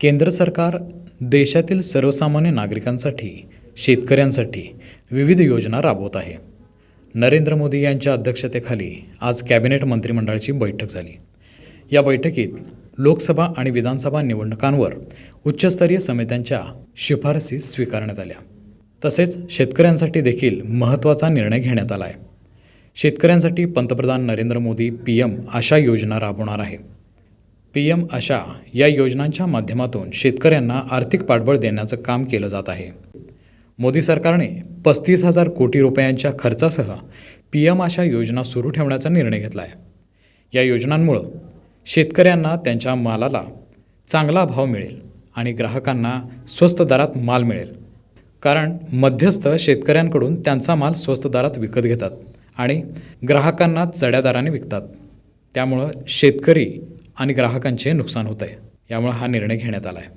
केंद्र सरकार देशातील सर्वसामान्य नागरिकांसाठी शेतकऱ्यांसाठी विविध योजना राबवत आहे. नरेंद्र मोदी यांच्या अध्यक्षतेखाली आज कॅबिनेट मंत्रिमंडळाची बैठक झाली. या बैठकीत लोकसभा आणि विधानसभा निवडणुकांवर उच्चस्तरीय समित्यांच्या शिफारसी स्वीकारण्यात आल्या. तसेच शेतकऱ्यांसाठी देखील महत्त्वाचा निर्णय घेण्यात आला आहे शेतकऱ्यांसाठी पंतप्रधान नरेंद्र मोदी पी एम अशा योजना राबवणार आहे पी एम आशा या योजनांच्या माध्यमातून शेतकऱ्यांना आर्थिक पाठबळ देण्याचं काम केलं जात आहे. मोदी सरकारने पस्तीस हजार कोटी रुपयांच्या खर्चासह पी एम आशा योजना सुरू ठेवण्याचा निर्णय घेतला आहे या योजनांमुळं शेतकऱ्यांना त्यांच्या मालाला चांगला भाव मिळेल आणि ग्राहकांना स्वस्त दरात माल मिळेल. कारण मध्यस्थ शेतकऱ्यांकडून त्यांचा माल स्वस्त दरात विकत घेतात आणि ग्राहकांना चढ्या दराने विकतात. त्यामुळं शेतकरी आणि ग्राहकांचे नुकसान होत आहे यामुळे हा निर्णय घेण्यात आला आहे